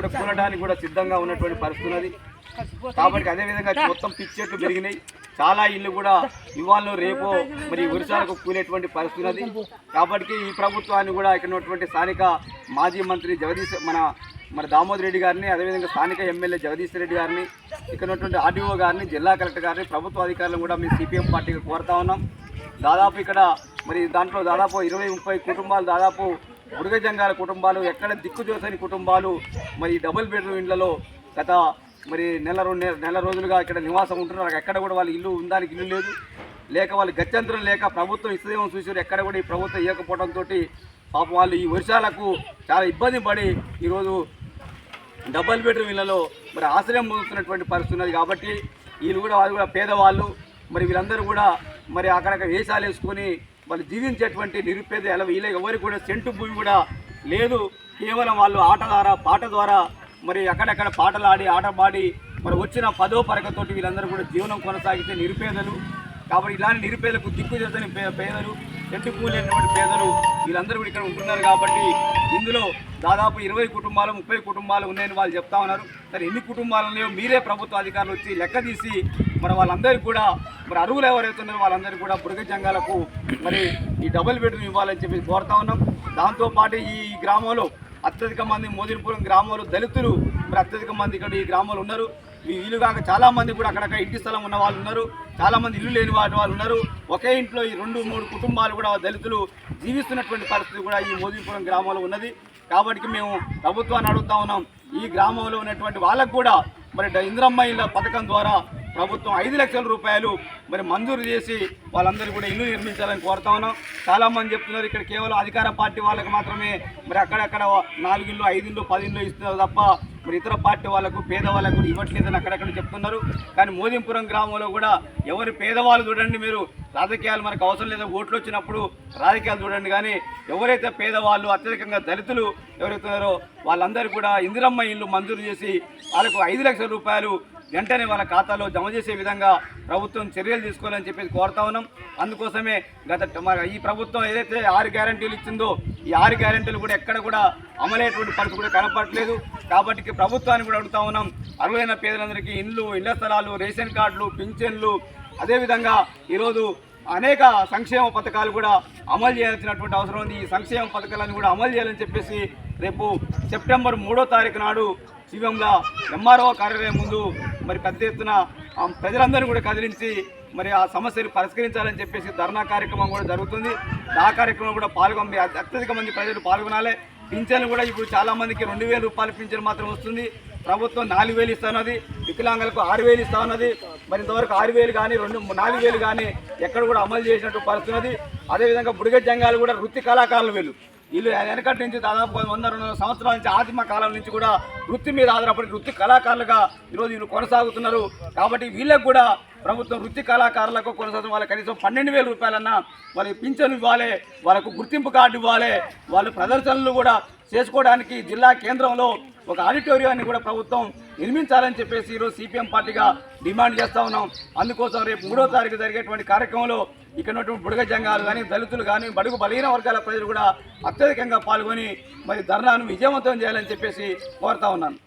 కూడా కూలడానికి కూడా సిద్ధంగా ఉన్నటువంటి పరిస్థితి ఉన్నది. కాబట్టి అదేవిధంగా మొత్తం పిచ్చి చెట్లు పెరిగినాయి. చాలా ఇల్లు కూడా ఇవాళ రేపు మరి వర్షాలకు కూలేటువంటి పరిస్థితి ఉన్నది. కాబట్టి ఈ ప్రభుత్వాన్ని కూడా ఇక్కడ ఉన్నటువంటి స్థానిక మాజీ మంత్రి జగదీశ్ మన మన దామోదర్ రెడ్డి గారిని అదేవిధంగా స్థానిక ఎమ్మెల్యే జగదీష్ రెడ్డి గారిని ఇక్కడ ఉన్నటువంటి ఆర్డీఓ గారిని జిల్లా కలెక్టర్ గారిని ప్రభుత్వ అధికారులను కూడా మేము సిపిఎం పార్టీకి కోరుతా ఉన్నాం. దాదాపు ఇక్కడ మరి దాంట్లో దాదాపు ఇరవై ముప్పై కుటుంబాలు దాదాపు బుడగ జంగాల కుటుంబాలు ఎక్కడ దిక్కు చూసని కుటుంబాలు మరి డబుల్ బెడ్రూమ్ ఇళ్ళలో గత మరి నెల రెండు నెల- రోజులుగా ఇక్కడ నివాసం ఉంటున్నారు. ఎక్కడ కూడా వాళ్ళ ఇల్లు ఉందానికి ఇల్లు లేదు. లేక వాళ్ళు గత్యంతరం లేక ప్రభుత్వం ఇస్తదేమో చూసారు ఎక్కడ కూడా ఈ ప్రభుత్వం ఇవ్వకపోవడంతో పాపం వాళ్ళు ఈ వర్షాలకు చాలా ఇబ్బంది పడి ఈరోజు డబల్ బెడ్రూమ్ ఇళ్ళలో మరి ఆశ్రయం పొందుతున్నటువంటి పరిస్థితి ఉన్నది కాబట్టి వీళ్ళు కూడా వాళ్ళు కూడా పేదవాళ్ళు. మరి వీళ్ళందరూ కూడా మరి అక్కడక్కడ వేషాలు వేసుకొని వాళ్ళు జీవించేటువంటి నిరుపేద ఎలా వీళ్ళ ఎవరికి కూడా సెంటు భూమి కూడా లేదు. కేవలం వాళ్ళు ఆట ద్వారా పాట ద్వారా మరి అక్కడక్కడ పాటలు ఆడి ఆట పాడి మరి వచ్చిన పదో పరకతోటి వీళ్ళందరూ కూడా జీవనం కొనసాగితే నిరుపేదలు. కాబట్టి ఇలాంటి నిరుపేదలకు దిక్కు చేతని పే- పేదలు ఎట్టు కూలేనటువంటి పేదలు వీళ్ళందరూ కూడా ఇక్కడ ఉంటున్నారు కాబట్టి ఇందులో దాదాపు ఇరవై కుటుంబాలు ముప్పై కుటుంబాలు ఉన్నాయని వాళ్ళు చెప్తా ఉన్నారు. సరే ఎన్ని కుటుంబాలు మీరే ప్రభుత్వ అధికారులు వచ్చి లెక్క తీసి మరి వాళ్ళందరికీ కూడా మరి అరువులు ఎవరైతే ఉన్నారో వాళ్ళందరికీ కూడా బుడగ జంగాలకు మరి ఈ డబుల్ బెడ్రూమ్ ఇవ్వాలని చెప్పి కోరుతా ఉన్నాం. దాంతోపాటు ఈ గ్రామంలో అత్యధిక మంది మోదినపురం గ్రామంలో దళితులు మరి అత్యధిక మంది ఇక్కడ ఈ గ్రామంలో ఉన్నారు. వీలు కాక చాలామంది కూడా అక్కడక్కడ ఇంటి స్థలం ఉన్న వాళ్ళు ఉన్నారు. చాలామంది ఇల్లు లేని వాటి వాళ్ళు ఉన్నారు. ఒకే ఇంట్లో ఈ రెండు మూడు కుటుంబాలు కూడా దళితులు జీవిస్తున్నటువంటి పరిస్థితి కూడా ఈ మోదీపురం గ్రామంలో ఉన్నది. కాబట్టి మేము ప్రభుత్వాన్ని అడుగుతా ఉన్నాం. ఈ గ్రామంలో ఉన్నటువంటి వాళ్ళకు కూడా మరి ఇంద్రమ్మ ఇళ్ళ పథకం ద్వారా ప్రభుత్వం ఐదు లక్షల రూపాయలు మరి మంజూరు చేసి వాళ్ళందరూ కూడా ఇల్లు నిర్మించాలని కోరుతా ఉన్నాం. చాలామంది చెప్తున్నారు ఇక్కడ కేవలం అధికార పార్టీ వాళ్ళకి మాత్రమే మరి అక్కడక్కడ నాలుగు ఐదిళ్ళు ఐదు పది ఇల్లు ఇస్తున్నారు తప్ప మరి ఇతర పార్టీ వాళ్ళకు పేదవాళ్ళకు ఇవ్వట్లేదని అక్కడక్కడ చెప్తున్నారు. కానీ మోదీంపురం గ్రామంలో కూడా ఎవరు పేదవాళ్ళు చూడండి మీరు రాజకీయాలు మనకు అవసరం లేదా ఓట్లు వచ్చినప్పుడు రాజకీయాలు చూడండి. కానీ ఎవరైతే పేదవాళ్ళు అత్యధికంగా దళితులు ఎవరైతే ఉన్నారో వాళ్ళందరూ కూడా ఇందిరమ్మ ఇల్లు మంజూరు చేసి వాళ్ళకు ఐదు లక్షల రూపాయలు వెంటనే వాళ్ళ ఖాతాలో జమ చేసే విధంగా ప్రభుత్వం చర్యలు తీసుకోవాలని చెప్పేసి కోరుతా ఉన్నాం. అందుకోసమే గత మన ఈ ప్రభుత్వం ఏదైతే ఆరు గ్యారంటీలు ఇచ్చిందో ఈ ఆరు గ్యారంటీలు కూడా ఎక్కడ కూడా అమలయ్యేటువంటి పరిస్థితి కూడా కనపడట్లేదు. కాబట్టి ప్రభుత్వాన్ని కూడా అడుగుతా ఉన్నాం. అర్హులైన పేదలందరికీ ఇండ్లు ఇళ్ళ స్థలాలు రేషన్ కార్డులు పింఛన్లు అదేవిధంగా ఈరోజు అనేక సంక్షేమ పథకాలు కూడా అమలు చేయాల్సినటువంటి అవసరం ఉంది. ఈ సంక్షేమ పథకాలను కూడా అమలు చేయాలని చెప్పేసి రేపు సెప్టెంబర్ మూడో తారీఖు నాడు శివంలో ఎంఆర్ఓ కార్యాలయం ముందు మరి పెద్ద ఎత్తున ప్రజలందరినీ ప్రజలందరూ కూడా కదిలించి మరి ఆ సమస్యలు పరిష్కరించాలని చెప్పేసి ధర్నా కార్యక్రమం కూడా జరుగుతుంది. ఆ కార్యక్రమం కూడా పాల్గొని అత్యధిక మంది ప్రజలు పాల్గొనాలి. పింఛన్లు కూడా ఇప్పుడు చాలామందికి రెండు వేల రూపాయల పింఛన్ మాత్రం వస్తుంది. ప్రభుత్వం నాలుగు వేలు ఇస్తున్నది వికలాంగులకు ఆరు వేలు ఇస్తా ఉన్నది. మరి ఇంతవరకు ఆరు వేలు కానీ రెండు నాలుగు వేలు కానీ ఎక్కడ కూడా అమలు చేసినట్టు పరుస్తున్నది అదేవిధంగా బుడిగ జంగాలు కూడా వృత్తి కళాకారులు వీళ్ళు. వీళ్ళు వెనకటి నుంచి దాదాపు వంద రెండు వందల సంవత్సరాల నుంచి ఆదిమ కాలం నుంచి కూడా వృత్తి మీద ఆధారపడి వృత్తి కళాకారులుగా ఈరోజు వీళ్ళు కొనసాగుతున్నారు. కాబట్టి వీళ్ళకు కూడా ప్రభుత్వం వృత్తి కళాకారులకు కొనసాగుతున్న వాళ్ళకి కనీసం పన్నెండు వేల రూపాయలన్నా వాళ్ళకి పింఛను ఇవ్వాలి వాళ్ళకు గుర్తింపు కార్డు ఇవ్వాలి వాళ్ళు ప్రదర్శనలు కూడా చేసుకోవడానికి జిల్లా కేంద్రంలో ఒక ఆడిటోరియాన్ని కూడా ప్రభుత్వం నిర్మించాలని చెప్పేసి ఈరోజు సిపిఎం పార్టీగా డిమాండ్ చేస్తూ ఉన్నాం. అందుకోసం రేపు మూడో తారీఖు జరిగేటువంటి కార్యక్రమంలో ఇక్కడ బుడగ జంగాలు కానీ దళితులు కానీ బడుగు బలహీన వర్గాల ప్రజలు కూడా అత్యధికంగా పాల్గొని మరి ధర్నాను విజయవంతం చేయాలని చెప్పేసి కోరుతా ఉన్నాను.